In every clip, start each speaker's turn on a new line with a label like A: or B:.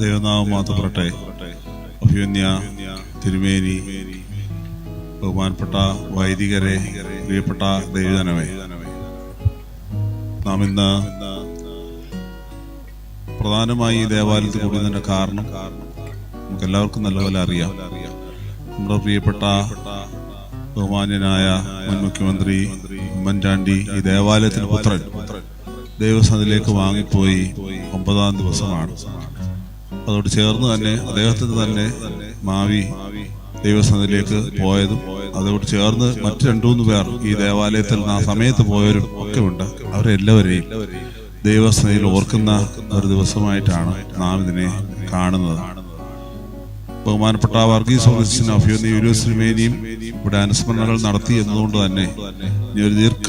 A: ദൈവനാമം മാത്രപ്പെടട്ടെ അഭ്യുന്യ തിരുമേനി ബഹുമാനപ്പെട്ട വൈദികരെ പ്രിയപ്പെട്ട ദൈവജനമേ. നാം ഇന്ന് പ്രധാനമായി ഈ ദേവാലയത്തിൽ കൂടുന്നതിന്റെ കാരണം നമുക്ക് എല്ലാവർക്കും നല്ലപോലെ അറിയാം. നമ്മുടെ പ്രിയപ്പെട്ട ബഹുമാന്യനായ മുൻ മുഖ്യമന്ത്രി ഉമ്മൻചാണ്ടി ഈ ദേവാലയത്തിന്റെ പുത്രൻ ദേവസ്ഥാനത്തിലേക്ക് വാങ്ങിപ്പോയി ഒമ്പതാം ദിവസമാണ്. അതോട് ചേർന്ന് തന്നെ അദ്ദേഹത്തിന് തന്നെ മാവി ദൈവസന്നിധിയിലേക്ക് പോയതും അതോട് ചേർന്ന് മറ്റു രണ്ടു മൂന്ന് പേർ ഈ ദേവാലയത്തിൽ ആ സമയത്ത് പോയവരും ഒക്കെ ഉണ്ട്. അവരെല്ലാവരെയും ദൈവസന്നിധിയിൽ ഓർക്കുന്ന ഒരു ദിവസമായിട്ടാണ് നാം ഇതിനെ കാണുന്നത്. ബഹുമാനപ്പെട്ട വർഗീസ് ഓഫീസിന് യൂനിവേഴ്സിറ്റിമേനിയും ഇവിടെ അനുസ്മരണകൾ നടത്തി എന്നതുകൊണ്ട് തന്നെ ഒരു ദീർഘ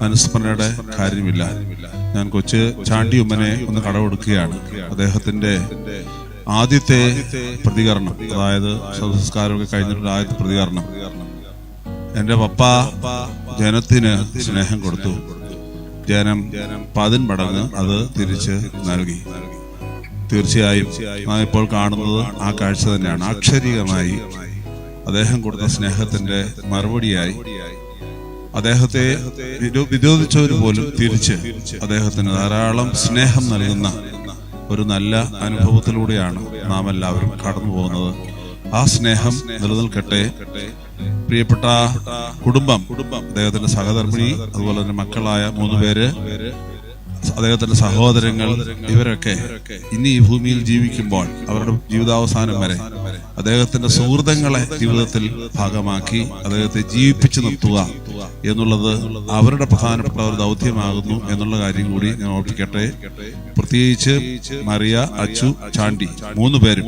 A: അനുസ്മരണയുടെ കാര്യമില്ല. ഞാൻ കൊച്ച് ചാണ്ടി ഉമ്മനെ ഒന്ന് കടമെടുക്കുകയാണ്. അദ്ദേഹത്തിന്റെ ആദ്യത്തെ പ്രതികരണം അതായത് സംസ്കാരമൊക്കെ കഴിഞ്ഞിട്ടുള്ള ആദ്യത്തെ പ്രതികരണം. എന്റെ പപ്പ ജനത്തിന് സ്നേഹം കൊടുത്തു. ജനം പതിൻ മടങ്ങ് അത് തിരിച്ച് നൽകി. തീർച്ചയായും നാം ഇപ്പോൾ കാണുന്നത് ആ കാഴ്ച തന്നെയാണ്. അക്ഷരീകമായി അദ്ദേഹം കൊടുത്ത സ്നേഹത്തിന്റെ മറുപടിയായി അദ്ദേഹത്തെ വിരോ- വിരോധിച്ചവർ പോലും തിരിച്ച് അദ്ദേഹത്തിന് ധാരാളം സ്നേഹം നൽകുന്ന ഒരു നല്ല അനുഭവത്തിലൂടെയാണ് നാം എല്ലാവരും കടന്നു പോകുന്നത്. ആ സ്നേഹം നിലനിൽക്കട്ടെ. പ്രിയപ്പെട്ട കുടുംബം അദ്ദേഹത്തിന്റെ സഹധർമ്മിണി അതുപോലെ തന്നെ മക്കളായ മൂന്ന് പേര് അദ്ദേഹത്തിന്റെ സഹോദരങ്ങൾ ഇവരൊക്കെ ഇനി ഈ ഭൂമിയിൽ ജീവിക്കുമ്പോൾ അവരുടെ ജീവിതാവസാനം വരെ അദ്ദേഹത്തിന്റെ സുഹൃതങ്ങളെ ജീവിതത്തിൽ ഭാഗമാക്കി അദ്ദേഹത്തെ ജീവിപ്പിച്ചു നിർത്തുക. എന്നുള്ളത് അവരുടെ പ്രധാനപ്പെട്ട ഒരു ദൗത്യമാകുന്നു എന്നുള്ള കാര്യം കൂടി ഞാൻ ഓർപ്പിക്കട്ടെ. പ്രത്യേകിച്ച് മറിയ അച്ചു ചാണ്ടി മൂന്ന് പേരും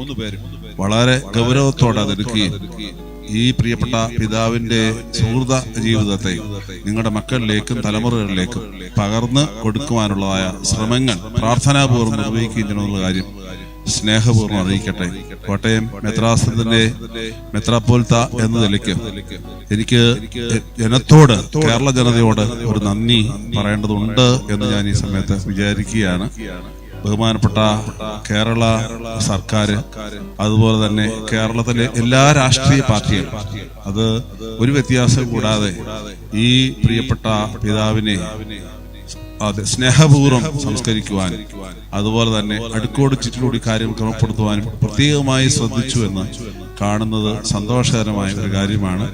A: വളരെ ഗൗരവത്തോടെ അതെടുക്കുകയും ഈ പ്രിയപ്പെട്ട പിതാവിന്റെ സുഹൃത ജീവിതത്തെ നിങ്ങളുടെ മക്കളിലേക്കും തലമുറകളിലേക്കും പകർന്ന് കൊടുക്കുവാനുള്ളതായ ശ്രമങ്ങൾ പ്രാർത്ഥനാപൂർവം നിർവഹിക്കുന്നുള്ള കാര്യം സ്നേഹപൂർവം അറിയിക്കട്ടെ. കോട്ടയം മെത്രാസനത്തിന്റെ മെത്രാപ്പോൽത്ത എന്ന നിലയ്ക്ക് എനിക്ക് ജനത്തോട് കേരള ജനതയോട് ഒരു നന്ദി പറയേണ്ടതുണ്ട് എന്ന് ഞാൻ ഈ സമയത്ത് വിചാരിക്കുകയാണ്. ബഹുമാനപ്പെട്ട കേരള സർക്കാർ അതുപോലെ തന്നെ കേരളത്തിലെ എല്ലാ രാഷ്ട്രീയ പാർട്ടികളും അത് ഒരു വ്യത്യാസം കൂടാതെ ഈ പ്രിയപ്പെട്ട പിതാവിനെ അതെ സ്നേഹപൂർവം സംസ്കരിക്കുവാൻ അതുപോലെ തന്നെ അടുക്കോട് ചുറ്റിലൂടി കാര്യം ക്രമപ്പെടുത്തുവാനും പ്രത്യേകമായി ശ്രദ്ധിച്ചു എന്ന് കാണുന്നത് സന്തോഷകരമായ ഒരു കാര്യമാണ്.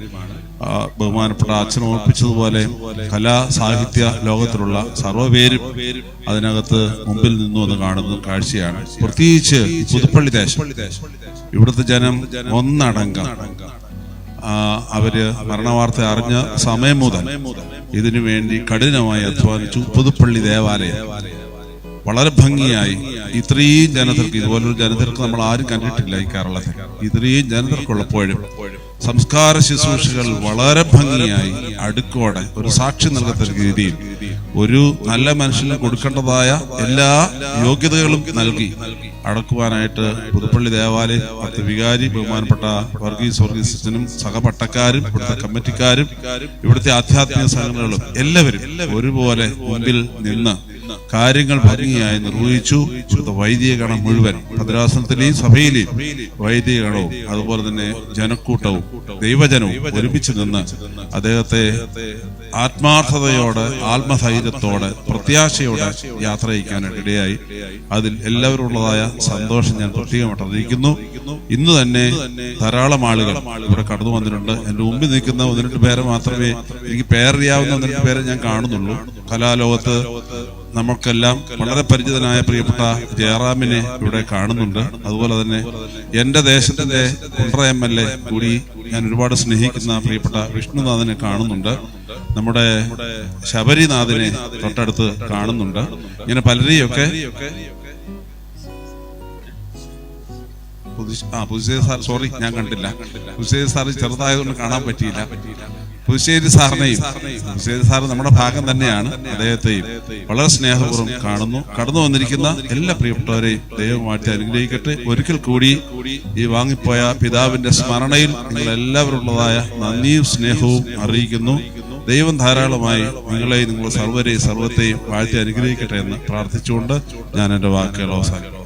A: ബഹുമാനപ്പെട്ട അച്ഛൻ ഓർപ്പിച്ചതുപോലെ കലാ സാഹിത്യ ലോകത്തിലുള്ള സർവപേരും അതിനകത്ത് മുമ്പിൽ നിന്നു എന്ന് കാണുന്ന കാഴ്ചയാണ്. പ്രത്യേകിച്ച് പുതുപ്പള്ളി ദേശം. ഇവിടുത്തെ ജനം ഒന്നടങ്കം. അവർ മരണവാർത്ത അറിഞ്ഞ സമയം മുതൽ ഇതിനു വേണ്ടി കഠിനമായി അധ്വാനിച്ചു പുതുപ്പള്ളി ദേവാലയം. വളരെ ഭംഗിയായി. ഇത്രയും ജനതർക്ക് ഇതുപോലൊരു ജനതർക്ക് നമ്മൾ ആരും കണ്ടിട്ടില്ല ഈ കേരളത്തിൽ. ഇത്രയും ജനതർക്കുള്ളപ്പോഴും സംസ്കാര ശുശ്രൂഷകൾ വളരെ ഭംഗിയായി അടുക്കോടെ ഒരു സാക്ഷി നൽകത്തക്ക രീതിയിൽ ഒരു നല്ല മനുഷ്യന് കൊടുക്കേണ്ടതായ എല്ലാ യോഗ്യതകളും നൽകി അടക്കുവാനായിട്ട് പുതുപ്പള്ളി ദേവാലയം പത്ത് വികാരി ബഹുമാനപ്പെട്ട വർഗീസ് വർഗീസിനും സഹപട്ടക്കാരും ഇവിടുത്തെ കമ്മിറ്റിക്കാരും ഇവിടുത്തെ ആധ്യാത്മിക സംഘടനകളും എല്ലാവരും ഒരുപോലെ മുമ്പിൽ നിന്ന് കാര്യങ്ങൾ ഭംഗിയായി നിർവഹിച്ചു. ഇവിടുത്തെ വൈദിക ഗണം മുഴുവൻ ഭദ്രാസനത്തിലെയും സഭയിലെയും വൈദിക ഗണവും അതുപോലെ തന്നെ ജനക്കൂട്ടവും ദൈവജനവും ഒരുമിച്ച് നിന്ന് അദ്ദേഹത്തെ ആത്മാർത്ഥതയോടെ ആത്മധൈര്യത്തോടെ പ്രത്യാശയോടെ യാത്ര ഇടയായി. അതിൽ എല്ലാവരുള്ളതായ സന്തോഷം ഞാൻ പ്രത്യേകമായിട്ട് അറിയിക്കുന്നു. ഇന്ന് തന്നെ ധാരാളം ആളുകൾ ഇവിടെ കടന്നു വന്നിട്ടുണ്ട്. എന്റെ മുമ്പിൽ നിൽക്കുന്ന ഒന്ന് രണ്ട് പേരെ മാത്രമേ എനിക്ക് പേരറിയാവുന്ന ഒന്ന് രണ്ട് പേരെ ഞാൻ കാണുന്നുള്ളൂ. കലാലോകത്ത് നമുക്കെല്ലാം വളരെ പരിചിതനായ പ്രിയപ്പെട്ട ജയറാമിനെ ഇവിടെ കാണുന്നുണ്ട്. അതുപോലെ തന്നെ എന്റെ ദേശത്തിന്റെ കുണ്ട്ര എം എൽ എ കൂടി ഞാൻ ഒരുപാട് സ്നേഹിക്കുന്ന പ്രിയപ്പെട്ട വിഷ്ണുനാഥനെ കാണുന്നുണ്ട്. നമ്മുടെ ശബരിനാഥിനെ തൊട്ടടുത്ത് കാണുന്നുണ്ട്. ഇങ്ങനെ പലരെയൊക്കെ ആ പുതുശ്ശേരി സാർ സോറി ഞാൻ കണ്ടില്ല. പുതുശ്ശേരി സാർ ചെറുതായതുകൊണ്ട് കാണാൻ പറ്റിയില്ല. പുതുശ്ശേരി സാറിനെയും പുതുശ്ശേരി സാർ നമ്മുടെ ഭാഗം തന്നെയാണ് അദ്ദേഹത്തെയും വളരെ സ്നേഹപൂർവം കാണുന്നു. കടന്നു വന്നിരിക്കുന്ന എല്ലാ പ്രിയപ്പെട്ടവരെയും ദൈവമായിട്ട് അനുഗ്രഹിക്കട്ടെ. ഒരിക്കൽ കൂടി ഈ വാങ്ങിപ്പോയ പിതാവിന്റെ സ്മരണയിൽ നിങ്ങൾ എല്ലാവരുള്ളതായ നന്ദിയും സ്നേഹവും അറിയിക്കുന്നു. ദൈവം ധാരാളമായി നിങ്ങളെയും നിങ്ങളുടെ സർവരെയും സർവത്തെയും വാഴ്ത്തി അനുഗ്രഹിക്കട്ടെ എന്ന് പ്രാർത്ഥിച്ചുകൊണ്ട് ഞാൻ എന്റെ വാക്കുകൾ അവസാനിക്കും